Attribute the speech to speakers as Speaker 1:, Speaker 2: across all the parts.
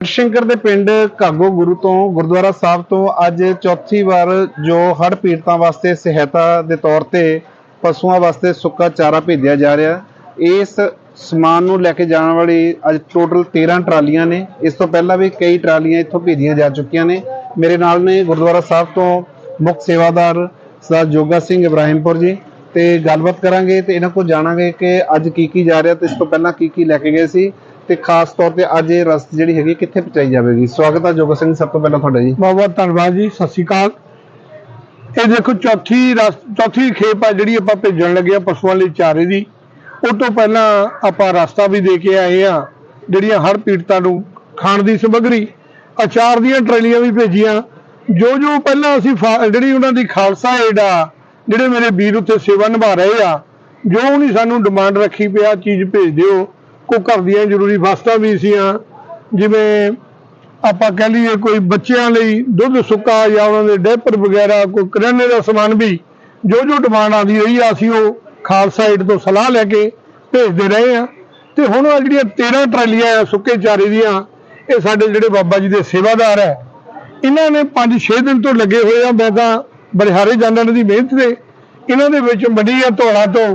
Speaker 1: ਸ਼ੰਕਰ ਦੇ ਪਿੰਡ ਘਾਗੋ ਗੁਰੂ ਤੋਂ, ਗੁਰਦੁਆਰਾ ਸਾਹਿਬ ਤੋਂ ਅੱਜ ਚੌਥੀ ਵਾਰ ਜੋ ਹੜ੍ਹ ਪੀੜਤਾਂ ਵਾਸਤੇ ਸਹਾਇਤਾ ਦੇ ਤੌਰ ਤੇ ਪਸ਼ੂਆਂ ਵਾਸਤੇ ਸੁੱਕਾ ਚਾਰਾ ਭੇਜਿਆ ਜਾ ਰਿਹਾ ਇਸ ਸਮਾਨ ਨੂੰ ਲੈ ਕੇ ਜਾਣ ਵਾਲੀ ਅੱਜ ਟੋਟਲ 13 ਟਰਾਲੀਆਂ ਨੇ। ਇਸ ਤੋਂ ਪਹਿਲਾਂ ਵੀ ਕਈ ਟਰਾਲੀਆਂ ਇੱਥੋਂ ਭੇਜੀਆਂ ਜਾ ਚੁੱਕੀਆਂ ਨੇ। ਮੇਰੇ ਨਾਲ ਨੇ ਗੁਰਦੁਆਰਾ ਸਾਹਿਬ ਤੋਂ ਮੁੱਖ ਸੇਵਾਦਾਰ ਸਰਦਾਰ ਜੋਗਾ ਸਿੰਘ ਇਬਰਾਹਿਮਪੁਰ ਜੀ। ਤੇ ਗੱਲਬਾਤ ਕਰਾਂਗੇ ਤੇ ਇਹਨਾਂ ਕੋਲ ਜਾਣਾਂਗੇ ਕਿ ਅੱਜ ਕੀ ਕੀ ਜਾ ਰਿਹਾ ਤੇ ਇਸ ਤੋਂ ਪਹਿਲਾਂ ਕੀ ਕੀ ਲੈ ਕੇ ਗਏ ਸੀ। ਤੇ ਖਾਸ ਤੌਰ ਤੇ ਅੱਜ ਇਹ ਰਸਤ ਜਿਹੜੀ ਹੈਗੀ ਕਿੱਥੇ ਪਹੁੰਚਾਈ ਜਾਵੇਗੀ? ਸਵਾਗਤ ਹੈ ਜੋਗਾ ਸਿੰਘ, ਸਭ ਤੋਂ ਪਹਿਲਾਂ ਤੁਹਾਡਾ ਜੀ।
Speaker 2: ਬਹੁਤ ਬਹੁਤ ਧੰਨਵਾਦ ਜੀ, ਸਤਿ ਸ਼੍ਰੀ ਅਕਾਲ। ਇਹ ਦੇਖੋ ਚੌਥੀ ਰਸ ਚੌਥੀ ਖੇਪ ਆ ਜਿਹੜੀ ਆਪਾਂ ਭੇਜਣ ਲੱਗੇ ਆ ਪਸ਼ੂਆਂ ਲਈ ਚਾਰੇ ਦੀ। ਉਹ ਤੋਂ ਪਹਿਲਾਂ ਆਪਾਂ ਰਸਤਾ ਵੀ ਦੇ ਕੇ ਆਏ ਆ, ਜਿਹੜੀਆਂ ਹਰ ਪੀੜਤਾਂ ਨੂੰ ਖਾਣ ਦੀ ਸਮੱਗਰੀ। ਅਚਾਰ ਦੀਆਂ ਟਰੇਲੀਆਂ ਵੀ ਭੇਜੀਆਂ। ਜੋ ਜੋ ਪਹਿਲਾਂ ਅਸੀਂ ਫਾ- ਜਿਹੜੀ ਉਹਨਾਂ ਦੀ ਖਾਲਸਾ ਏਡ ਆ, ਜਿਹੜੇ ਮੇਰੇ ਵੀਰ ਉੱਥੇ ਸੇਵਾ ਨਿਭਾ ਰਹੇ ਆ, ਜੋ ਨਹੀਂ ਸਾਨੂੰ ਡਿਮਾਂਡ ਰੱਖੀ ਪਿਆ ਚੀਜ਼ ਭੇਜ ਦਿਓ। ਕੋ ਘਰ ਦੀਆਂ ਜ਼ਰੂਰੀ ਵਸਤਾਂ ਵੀ ਸੀਆਂ। ਜਿਵੇਂ ਆਪਾਂ ਕਹਿ ਲਈਏ ਕੋਈ ਬੱਚਿਆਂ ਲਈ ਦੁੱਧ ਸੁੱਕਾ ਜਾਂ ਉਹਨਾਂ ਦੇ ਡੈਪਰ ਵਗੈਰਾ, ਕੋਈ ਕਰਿਆਨੇ ਦਾ ਸਮਾਨ ਵੀ ਜੋ ਜੋ ਡਿਮਾਂਡ ਆਉਂਦੀ ਰਹੀ ਆ, ਅਸੀਂ ਉਹ ਖਾਲਸਾ ਏਡ ਤੋਂ ਸਲਾਹ ਲੈ ਕੇ ਭੇਜਦੇ ਰਹੇ ਆ। ਤੇ ਹੁਣ ਆਹ ਜਿਹੜੀਆਂ 13 ਟਰਾਲੀਆਂ ਆ ਸੁੱਕੇ ਚਾਰੇ ਦੀਆਂ, ਇਹ ਸਾਡੇ ਜਿਹੜੇ ਬਾਬਾ ਜੀ ਦੇ ਸੇਵਾਦਾਰ ਹੈ ਇਹਨਾਂ ਨੇ 5-6 ਦਿਨ ਤੋਂ ਲੱਗੇ ਹੋਏ ਆ, ਮੈਂ ਤਾਂ ਬਰਿਹਾਰੇ ਜਾਂਦਾ ਦੀ ਮਿਹਨਤ ਤੇ ਇਹਨਾਂ ਦੇ ਵਿੱਚ ਵੱਡੀਆਂ ਆ ਧੌਲਾ ਤੋਂ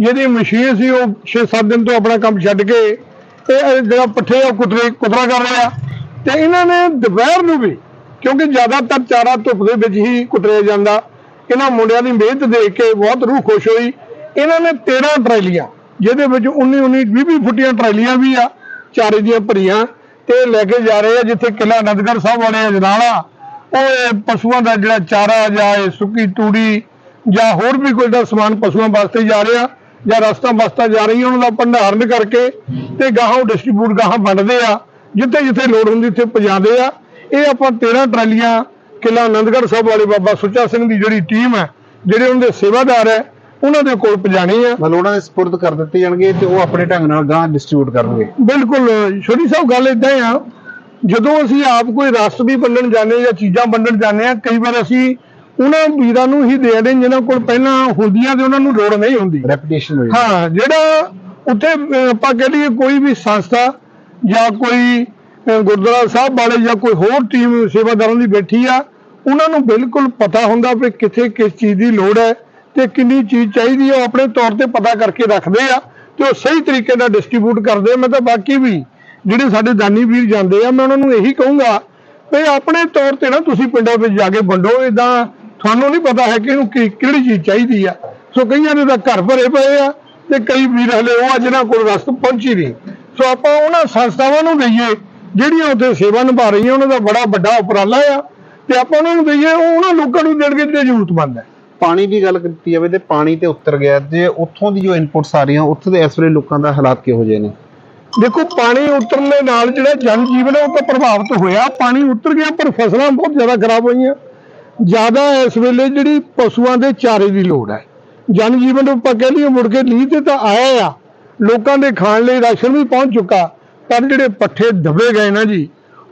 Speaker 2: ਜਿਹਦੀ ਮਸ਼ੀਨ ਸੀ, ਉਹ 6-7 ਦਿਨ ਤੋਂ ਆਪਣਾ ਕੰਮ ਛੱਡ ਕੇ ਇਹ ਜਿਹੜਾ ਪੱਠੇ ਆ, ਉਹ ਕੁਤਰੇ, ਕੁਤਰਾ ਕਰ ਰਿਹਾ। ਤੇ ਇਹਨਾਂ ਨੇ ਦੁਪਹਿਰ ਨੂੰ ਵੀ, ਕਿਉਂਕਿ ਜ਼ਿਆਦਾਤਰ ਚਾਰਾ ਧੁੱਪ ਦੇ ਵਿੱਚ ਹੀ ਕੁਤਰਿਆ ਜਾਂਦਾ। ਇਹਨਾਂ ਮੁੰਡਿਆਂ ਦੀ ਮਿਹਨਤ ਦੇਖ ਕੇ ਬਹੁਤ ਰੂਹ ਖੁਸ਼ ਹੋਈ। ਇਹਨਾਂ ਨੇ 13 ਟਰਾਲੀਆਂ, ਜਿਹਦੇ ਵਿੱਚ 19 19 20 20 ਫੁੱਟੀਆਂ ਟਰਾਲੀਆਂ ਵੀ ਆ, ਚਾਰੇ ਦੀਆਂ ਭਰੀਆਂ। ਤੇ ਲੈ ਕੇ ਜਾ ਰਹੇ ਆ, ਜਿੱਥੇ ਕਿਲਾ ਅਨੰਦਗੜ੍ਹ ਸਾਹਿਬ ਵਾਲੇ ਅਜਨਾਲਾ। ਉਹ ਪਸ਼ੂਆਂ ਦਾ ਜਿਹੜਾ ਚਾਰਾ ਜਾਂ ਇਹ ਸੁੱਕੀ ਤੂੜੀ ਜਾਂ ਹੋਰ ਵੀ ਕੋਈ ਦਾ ਸਮਾਨ ਪਸ਼ੂਆਂ ਵਾਸਤੇ ਜਾ ਰਿਹਾ। ਜਾਂ ਰਸਤਾ ਬਸਤਾ ਜਾ ਰਹੀ ਉਹਨਾਂ ਦਾ ਭੰਡਾਰਨ ਕਰਕੇ ਤੇ ਗਾਹਾਂ ਡਿਸਟ੍ਰੀਬਿਊਟ ਗਾਹਾਂ ਵੰਡਦੇ ਆ ਜਿੱਥੇ ਜਿੱਥੇ ਲੋੜ ਹੁੰਦੀ ਉੱਥੇ ਪਹੁੰਚਾਉਂਦੇ ਆ। ਇਹ ਆਪਾਂ 13 ਟਰਾਲੀਆਂ ਕਿਲਾ ਆਨੰਦਗੜ੍ਹ ਸਾਹਿਬ ਵਾਲੇ ਬਾਬਾ ਸੁੱਚਾ ਸਿੰਘ ਦੀ ਜਿਹੜੀ ਟੀਮ ਹੈ ਜਿਹੜੇ ਉਹਨਾਂ ਦੇ ਸੇਵਾਦਾਰ ਹੈ ਉਹਨਾਂ ਦੇ ਕੋਲ ਪਹੁੰਚਾਣੀ ਆ।
Speaker 1: ਮਤਲਬ ਉਹਨਾਂ ਦੇ ਸਪੁਰਦ ਕਰ ਦਿੱਤੇ ਜਾਣਗੇ ਤੇ ਉਹ ਆਪਣੇ ਢੰਗ ਨਾਲ ਗਾਂ ਡਿਸਟ੍ਰੀਬਿਊਟ ਕਰਨਗੇ।
Speaker 2: ਬਿਲਕੁਲ ਸ਼ੋਰੀ ਸਾਹਿਬ ਗੱਲ ਇਦਾਂ ਆ। ਜਦੋਂ ਅਸੀਂ ਆਪ ਕੋਈ ਰਸ ਵੀ ਵੰਡਣ ਜਾਂਦੇ ਜਾਂ ਚੀਜ਼ਾਂ ਵੰਡਣ ਜਾਂਦੇ ਆ ਕਈ ਵਾਰ ਅਸੀਂ ਉਹਨਾਂ ਵੀਰਾਂ ਨੂੰ ਹੀ ਦੇ ਦੇਣ ਜਿਨ੍ਹਾਂ ਕੋਲ ਪਹਿਲਾਂ ਹੁੰਦੀਆਂ ਤੇ ਉਹਨਾਂ ਨੂੰ ਲੋੜ ਨਹੀਂ ਹੁੰਦੀ।
Speaker 1: ਰੈਪੀਟੇਸ਼ਨ ਹੋ ਜਾਂਦੀ।
Speaker 2: ਹਾਂ ਜਿਹੜਾ ਉੱਥੇ ਆਪਾਂ ਕਹਿ ਲਈਏ ਕੋਈ ਵੀ ਸੰਸਥਾ ਜਾਂ ਕੋਈ ਗੁਰਦੁਆਰਾ ਸਾਹਿਬ ਵਾਲੇ ਜਾਂ ਕੋਈ ਹੋਰ ਟੀਮ ਸੇਵਾਦਾਰਾਂ ਦੀ ਬੈਠੀ ਆ ਉਹਨਾਂ ਨੂੰ ਬਿਲਕੁਲ ਪਤਾ ਹੁੰਦਾ ਵੀ ਕਿੱਥੇ ਕਿਸ ਚੀਜ਼ ਦੀ ਲੋੜ ਹੈ ਤੇ ਕਿੰਨੀ ਚੀਜ਼ ਚਾਹੀਦੀ ਹੈ ਉਹ ਆਪਣੇ ਤੌਰ ਤੇ ਪਤਾ ਕਰਕੇ ਰੱਖਦੇ ਆ ਤੇ ਉਹ ਸਹੀ ਤਰੀਕੇ ਨਾਲ ਡਿਸਟ੍ਰੀਬਿਊਟ ਕਰਦੇ ਮੈਂ ਤਾਂ ਬਾਕੀ ਵੀ ਜਿਹੜੇ ਸਾਡੇ ਦਾਨੀ ਵੀਰ ਜਾਂਦੇ ਆ ਮੈਂ ਉਹਨਾਂ ਨੂੰ ਇਹੀ ਕਹੂੰਗਾ ਵੀ ਆਪਣੇ ਤੌਰ ਤੇ ਨਾ ਤੁਸੀਂ ਪਿੰਡਾਂ ਵਿੱਚ ਜਾ ਕੇ ਵੰਡੋ ਇਦਾਂ ਤੁਹਾਨੂੰ ਨਹੀਂ ਪਤਾ ਹੈ ਕਿ ਇਹਨੂੰ ਕੀ ਕਿਹੜੀ ਚੀਜ਼ ਚਾਹੀਦੀ ਆ। ਸੋ ਕਈਆਂ ਦੇ ਤਾਂ ਘਰ ਭਰੇ ਪਏ ਆ ਤੇ ਕਈ ਵੀਰ ਹਲੇ ਉਹ ਆ ਜਿਨ੍ਹਾਂ ਕੋਲ ਰਸਤ ਪਹੁੰਚੀ ਨਹੀਂ। ਸੋ ਆਪਾਂ ਉਹਨਾਂ ਸੰਸਥਾਵਾਂ ਨੂੰ ਦਈਏ ਜਿਹੜੀਆਂ ਉੱਥੇ ਸੇਵਾ ਨਿਭਾ ਰਹੀਆਂ ਉਹਨਾਂ ਦਾ ਬੜਾ ਵੱਡਾ ਉਪਰਾਲਾ ਆ ਤੇ ਆਪਾਂ ਉਹਨਾਂ ਨੂੰ ਦਈਏ ਉਹ ਉਹਨਾਂ ਲੋਕਾਂ ਨੂੰ ਦੇਣਗੇ ਜਿਹੜੇ ਜ਼ਰੂਰਤਮੰਦ ਹੈ।
Speaker 1: ਪਾਣੀ ਦੀ ਗੱਲ ਕੀਤੀ ਜਾਵੇ ਤੇ ਪਾਣੀ ਤੇ ਉਤਰ ਗਿਆ ਤੇ ਉੱਥੋਂ ਦੀ ਜੋ ਇਨਪੁਟਸ ਆ ਰਹੀਆਂ ਉੱਥੇ ਦੇ ਇਸ ਵੇਲੇ ਲੋਕਾਂ ਦਾ ਹਾਲਾਤ ਕਿਹੋ ਜਿਹੇ ਨੇ?
Speaker 2: ਦੇਖੋ ਪਾਣੀ ਉਤਰਨ ਦੇ ਨਾਲ ਜਿਹੜਾ ਜਨ ਜੀਵਨ ਹੈ ਉਹ ਤਾਂ ਪ੍ਰਭਾਵਿਤ ਹੋਇਆ। ਪਾਣੀ ਉਤਰ ਗਿਆ ਪਰ ਫਸਲਾਂ ਬਹੁਤ ਜ਼ਿਆਦਾ ਖਰਾਬ ਹੋਈਆਂ। ਜ਼ਿਆਦਾ ਇਸ ਵੇਲੇ ਜਿਹੜੀ ਪਸ਼ੂਆਂ ਦੇ ਚਾਰੇ ਦੀ ਲੋੜ ਹੈ। ਜਨ ਜੀਵਨ ਨੂੰ ਆਪਾਂ ਕਹਿ ਲਈਏ ਮੁੜ ਕੇ ਲੀਹ ਤੇ ਤਾਂ ਆਇਆ ਆ। ਲੋਕਾਂ ਦੇ ਖਾਣ ਲਈ ਰਾਸ਼ਨ ਵੀ ਪਹੁੰਚ ਚੁੱਕਾ, ਪਰ ਜਿਹੜੇ ਪੱਠੇ ਦਬੇ ਗਏ ਨਾ ਜੀ,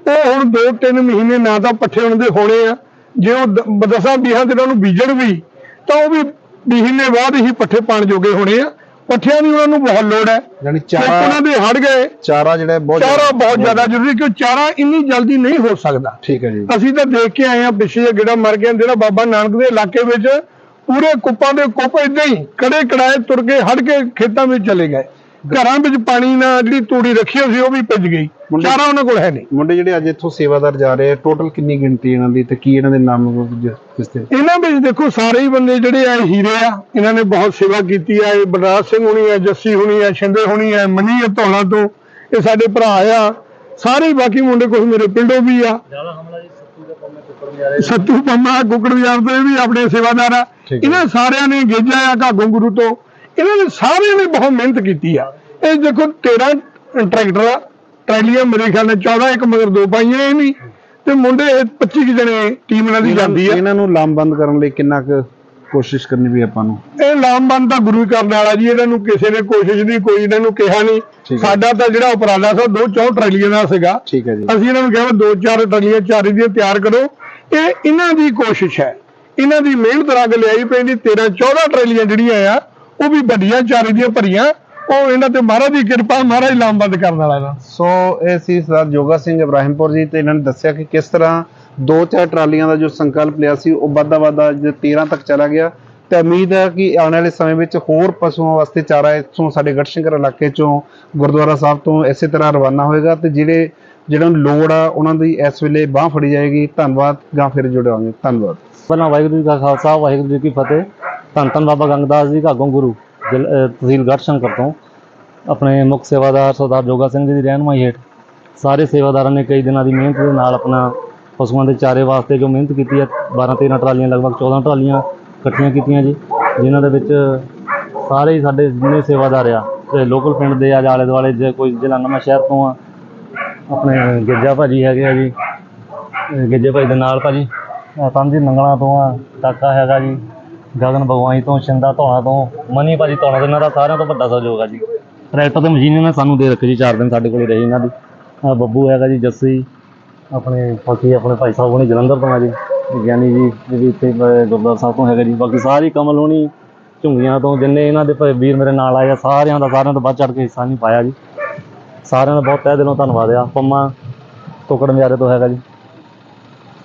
Speaker 2: ਉਹ ਹੁਣ 2-3 ਮਹੀਨੇ ਨਾ ਤਾਂ ਪੱਠੇ ਉਹਨਾਂ ਦੇ ਹੋਣੇ ਆ। ਜੇ ਉਹ ਦਸਾਂ, ਵੀਹਾਂ ਦਿਨਾਂ ਨੂੰ ਬੀਜਣ ਵੀ, ਤਾਂ ਉਹ ਵੀ ਮਹੀਨੇ ਬਾਅਦ ਹੀ ਪੱਠੇ ਪਾਣ ਜੋਗੇ ਹੋਣੇ ਆ। ਪੱਠਿਆਂ ਦੀ ਉਹਨਾਂ ਨੂੰ ਬਹੁਤ ਲੋੜ ਹੈ।
Speaker 1: ਯਾਨੀ ਚਾਰਾ
Speaker 2: ਉਹਨਾਂ ਦੇ ਹੜ ਗਏ।
Speaker 1: ਚਾਰਾ ਜਿਹੜਾ ਬਹੁਤ
Speaker 2: ਚਾਰਾ ਬਹੁਤ ਜ਼ਿਆਦਾ ਜ਼ਰੂਰੀ ਕਿਉਂ? ਚਾਰਾ ਇੰਨੀ ਜਲਦੀ ਨਹੀਂ ਹੋ ਸਕਦਾ।
Speaker 1: ਠੀਕ ਹੈ ਜੀ।
Speaker 2: ਅਸੀਂ ਤਾਂ ਦੇਖ ਕੇ ਆਏ ਆ ਪਿੱਛੇ ਜਿਹੇ ਗੇੜਾ ਮਰ ਗਿਆ ਜਿਹੜਾ ਬਾਬਾ ਨਾਨਕ ਦੇ ਇਲਾਕੇ ਵਿੱਚ ਪੂਰੇ ਕੁੱਪਾਂ ਦੇ ਕੁੱਪ ਇਦਾਂ ਹੀ ਕੜੇ ਕੜਾਏ ਤੁਰ ਕੇ ਹੜ ਕੇ ਖੇਤਾਂ ਵਿੱਚ ਚਲੇ ਗਏ। ਘਰਾਂ ਵਿੱਚ ਪਾਣੀ ਨਾਲ ਜਿਹੜੀ ਤੂੜੀ ਰੱਖੀ ਹੋਈ ਸੀ ਉਹ ਵੀ ਭਿੱਜ ਗਈ।
Speaker 1: ਮੁੰਡੇ-
Speaker 2: ਚਾਰਾ ਉਹਨਾਂ ਕੋਲ ਹੈ ਨਹੀਂ।
Speaker 1: ਮੁੰਡੇ ਜਿਹੜੇ ਅੱਜ ਇੱਥੋਂ ਸੇਵਾਦਾਰ ਜਾ ਰਹੇ ਆ ਟੋਟਲ ਕਿੰਨੀ ਗਿਣਤੀ ਇਹਨਾਂ ਦੀ ਤੇ ਕੀ ਇਹਨਾਂ ਦੇ ਨਾਮ ਤੇ?
Speaker 2: ਇਹਨਾਂ ਵਿੱਚ ਦੇਖੋ ਸਾਰੇ ਹੀ ਬੰਦੇ ਜਿਹੜੇ ਆ ਹੀਰੇ ਆ। ਇਹਨਾਂ ਨੇ ਬਹੁਤ ਸੇਵਾ ਕੀਤੀ ਆ। ਇਹ ਬਲਰਾਜ ਸਿੰਘ ਹੁਣੀ ਆ ਜੱਸੀ ਹੁਣੀ ਆ ਸ਼ਿੰਦੇ ਹੁਣੀ ਆ ਮਨੀ ਆ ਧੌਲਾ ਤੋਂ। ਇਹ ਸਾਡੇ ਭਰਾ ਆ। ਸਾਰੇ ਹੀ ਬਾਕੀ ਮੁੰਡੇ ਕੁਝ ਮੇਰੇ ਪਿੰਡੋਂ ਵੀ ਆ। ਸੱਤੂ ਪੰਮਾ ਕੁਕੜ ਬਾਜ਼ਾਰ ਤੋਂ ਇਹ ਵੀ ਆਪਣੇ ਸੇਵਾਦਾਰ ਆ।
Speaker 1: ਠੀਕ ਹੈ।
Speaker 2: ਇਹਨਾਂ ਸਾਰਿਆਂ ਨੇ ਗੇਜਾ ਆ ਘਾਗੋਂ ਗੁਰੂ ਤੋਂ। ਇਹਨਾਂ ਨੇ ਸਾਰਿਆਂ ਨੇ ਬਹੁਤ ਮਿਹਨਤ ਕੀਤੀ ਆ। ਇਹ ਦੇਖੋ 13 ਟਰੈਕਟਰ ਆ ਟਰੈਲੀਆਂ ਮੇਰੇ ਖਿਆਲ ਨਾਲ 14 ਇੱਕ ਮਗਰ ਦੋ ਪਾਈਆਂ ਇਹ ਨਹੀਂ ਤੇ ਮੁੰਡੇ 25 ਕੁ ਜਣੇ ਟੀਮ ਇਹਨਾਂ ਦੀ ਜਾਂਦੀ ਆ।
Speaker 1: ਇਹਨਾਂ ਨੂੰ ਲਾਮਬੰਦ ਕਰਨ ਲਈ ਕਿੰਨਾ ਕੁ ਕੋਸ਼ਿਸ਼ ਕਰਨੀ ਵੀ ਆਪਾਂ ਨੂੰ?
Speaker 2: ਇਹ ਲਾਮਬੰਦ ਤਾਂ ਗੁਰੂ ਹੀ ਕਰਨ ਵਾਲਾ ਜੀ ਇਹਨਾਂ ਨੂੰ ਕਿਸੇ ਨੇ ਕੋਸ਼ਿਸ਼ ਨਹੀਂ ਕੋਈ ਇਹਨਾਂ ਨੂੰ ਕਿਹਾ ਨਹੀਂ। ਸਾਡਾ ਤਾਂ ਜਿਹੜਾ ਉਪਰਾਲਾ ਸੀ ਦੋ ਚੌ ਟਰਾਲੀਆਂ ਦਾ ਸੀਗਾ।
Speaker 1: ਠੀਕ ਹੈ ਜੀ।
Speaker 2: ਅਸੀਂ ਇਹਨਾਂ ਨੂੰ ਕਿਹਾ ਦੋ ਚਾਰ ਟਰਾਲੀਆਂ ਚਾਰੀ ਦੀਆਂ ਤਿਆਰ ਕਰੋ। ਇਹ ਇਹਨਾਂ ਦੀ ਕੋਸ਼ਿਸ਼ ਹੈ। ਇਹਨਾਂ ਦੀ ਮਿਹਨਤ ਰੰਗ ਲਿਆਈ ਪੈਂਦੀ 13 14 ਟਰਾਲੀਆਂ ਜਿਹੜੀਆਂ ਆ ਉਹ ਵੀ ਵੱਡੀਆਂ ਚਾਰੀ ਦੀਆਂ ਭਰੀਆਂ ਉਹ ਇਹਨਾਂ ਤੇ ਮਹਾਰਾਜ ਦੀ ਕਿਰਪਾ ਮਹਾਰਾਜ ਲਾਮਬੰਦ ਕਰਨ ਵਾਲਾ ਨੂੰ।
Speaker 1: ਸੋ ਇਹ ਸੀ ਸਰਦਾਰ ਜੋਗਾ ਸਿੰਘ ਇਬਰਾਹਿਮਪੁਰ ਜੀ ਤੇ ਇਹਨਾਂ ਨੇ ਦੱਸਿਆ ਕਿ ਕਿਸ ਤਰ੍ਹਾਂ ਦੋ ਚਾਰ ਟਰਾਲੀਆਂ ਦਾ ਜੋ ਸੰਕਲਪ ਲਿਆ ਸੀ ਉਹ ਵੱਧਦਾ ਵੱਧਦਾ ਅੱਜ 13 ਤੱਕ ਚਲਾ ਗਿਆ। ਤੇ ਉਮੀਦ ਹੈ ਕਿ ਆਉਣ ਵਾਲੇ ਸਮੇਂ ਵਿੱਚ ਹੋਰ ਪਸ਼ੂਆਂ ਵਾਸਤੇ ਚਾਰਾ ਇੱਥੋਂ ਸਾਡੇ ਗੜਸ਼ੰਕਰ ਇਲਾਕੇ ਚੋਂ ਗੁਰਦੁਆਰਾ ਸਾਹਿਬ ਤੋਂ ਇਸੇ ਤਰ੍ਹਾਂ ਰਵਾਨਾ ਹੋਏਗਾ ਤੇ ਜਿਹੜੇ ਜਿਹਨਾਂ ਨੂੰ ਲੋੜ ਆ ਉਹਨਾਂ ਦੀ ਇਸ ਵੇਲੇ ਬਾਹ ਫੜੀ ਜਾਏਗੀ। ਧੰਨਵਾਦ ਗਾਂ ਫਿਰ ਜੁੜਾਂਗੇ ਧੰਨਵਾਦ।
Speaker 3: ਪਹਿਲਾਂ ਵਾਹਿਗੁਰੂ ਜੀ ਕਾ ਖਾਲਸਾ ਵਾਹਿਗੁਰੂ ਜੀ ਕੀ ਫਤਿਹ। ਧੰਨ ਧੰਨ ਬਾਬਾ ਗੰਗਦਾਸ ਜੀ, ਘਾਗੋਂ ਗੁਰੂ ਜ਼ਿਲ- ਤਹਿਸੀਲ ਗੜ੍ਹਸ਼ੰਕਰ ਤੋਂ। ਆਪਣੇ ਮੁੱਖ ਸੇਵਾਦਾਰ ਸਰਦਾਰ ਜੋਗਾ ਸਿੰਘ ਜੀ ਦੀ ਰਹਿਨਮਾਈ ਹੇਠ ਸਾਰੇ ਸੇਵਾਦਾਰਾਂ ਨੇ ਕਈ ਦਿਨਾਂ ਦੀ ਮਿਹਨਤ ਦੇ ਨਾਲ ਆਪਣਾ ਪਸ਼ੂਆਂ ਦੇ ਚਾਰੇ ਵਾਸਤੇ ਜੋ ਮਿਹਨਤ ਕੀਤੀ ਹੈ 12 13 ਟਰਾਲੀਆਂ, ਲਗਭਗ 14 ਟਰਾਲੀਆਂ ਇਕੱਠੀਆਂ ਕੀਤੀਆਂ ਜੀ, ਜਿਨ੍ਹਾਂ ਦੇ ਵਿੱਚ ਸਾਰੇ ਹੀ ਸਾਡੇ ਜਿੰਨੇ ਸੇਵਾਦਾਰ ਆ ਤੇ ਲੋਕਲ ਪਿੰਡ ਦੇ ਆ ਆਲੇ ਦੁਆਲੇ ਜੇ ਕੋਈ ਜ਼ਿਲ੍ਹਾ ਨਵਾਂ ਸ਼ਹਿਰ ਤੋਂ ਆ, ਆਪਣੇ ਗਿੱਜਾ ਭਾਜੀ ਹੈਗੇ ਆ ਜੀ, ਅਹ, ਗਿੱਜੇ ਭਾਈ ਦੇ ਨਾਲ ਭਾਜੀ ਜੀ ਨੰਗਲਾਂ ਤੋਂ ਆ ਕਾਕਾ ਹੈਗਾ ਜੀ ਗਗਨ ਭਗਵਾਈ ਤੋਂ, ਸ਼ਿੰਦਾ ਧੌਣਾ ਤੋਂ, ਮਨੀ ਭਾਜੀ ਧੌਣਾ ਤੋਂ, ਇਹਨਾਂ ਦਾ ਸਾਰਿਆਂ ਤੋਂ ਵੱਡਾ ਸਹਿਯੋਗ ਆ ਜੀ। ਟਰੈਕਟਰ ਤੇ ਮਸ਼ੀਨ ਇਹਨਾਂ ਨੇ ਸਾਨੂੰ ਦੇ ਰੱਖੀ ਜੀ 4 ਦਿਨ ਸਾਡੇ ਕੋਲੇ ਰਹੀ ਇਹਨਾਂ ਦੀ। ਆਹ ਬੱਬੂ ਹੈਗਾ ਜੀ, ਜੱਸੀ, ਆਪਣੇ ਬਾਕੀ ਆਪਣੇ ਭਾਈ ਸਾਹਿਬ ਹੋਣੀ ਜਲੰਧਰ ਤੋਂ ਆ ਜੀ, ਗਿਆਨੀ ਜੀ, ਇਹ ਵੀ ਇੱਥੇ, ਅਹ, ਗੁਰਦੁਆਰਾ ਸਾਹਿਬ ਤੋਂ ਹੈਗਾ ਜੀ। ਬਾਕੀ ਸਾਰੀ ਕਮਲ ਹੋਣੀ ਝੁੰਗੀਆਂ ਤੋਂ, ਜਿੰਨੇ ਇਹਨਾਂ ਦੇ ਭਾਈ ਵੀਰ ਮੇਰੇ ਨਾਲ ਆਏ ਆ, ਸਾਰਿਆਂ ਦਾ, ਸਾਰਿਆਂ ਤੋਂ ਵੱਧ ਚੜ ਕੇ ਹਿੱਸਾ ਨਹੀਂ ਪਾਇਆ ਜੀ। ਸਾਰਿਆਂ ਦਾ ਬਹੁਤ ਤਹਿ ਦਿਲੋਂ ਧੰਨਵਾਦ ਆ। ਪੰਮਾ ਟੋਕੜ ਮਿਆਰੇ ਤੋਂ ਹੈਗਾ ਜੀ।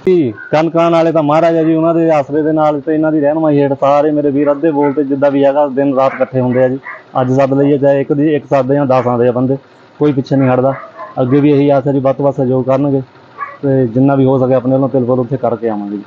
Speaker 3: ਜੀ ਕੰਨ ਵਾਲੇ ਤਾਂ ਮਹਾਰਾਜਾ ਜੀ, ਉਹਨਾਂ ਦੇ ਆਸਰੇ ਦੇ ਨਾਲ ਤੇ ਇਹਨਾਂ ਦੀ ਰਹਿਨਮਾਈ ਹੇਠ ਸਾਰੇ ਮੇਰੇ ਵੀਰ ਅੱਧੇ ਬੋਲ ਤੇ ਜਿੱਦਾਂ ਵੀ ਹੈਗਾ, ਦਿਨ ਰਾਤ ਇਕੱਠੇ ਹੁੰਦੇ ਆ ਜੀ। ਅੱਜ ਸੱਦ ਲਈਏ, ਚਾਹੇ ਇੱਕ ਦੀ ਇੱਕ ਸੱਦ ਜਾਂ 10 ਆਉਂਦੇ ਆ ਬੰਦੇ, ਕੋਈ ਪਿੱਛੇ ਨਹੀਂ ਹਟਦਾ। ਅੱਗੇ ਵੀ ਇਹੀ ਆਸ ਹੈ ਜੀ, ਵੱਧ ਤੋਂ ਵੱਧ ਸਹਿਯੋਗ ਕਰਨਗੇ ਤੇ ਜਿੰਨਾ ਵੀ ਹੋ ਸਕੇ ਆਪਣੇ ਵੱਲੋਂ ਤਿਲ ਉੱਥੇ ਕਰਕੇ ਆਵਾਂਗੇ ਜੀ।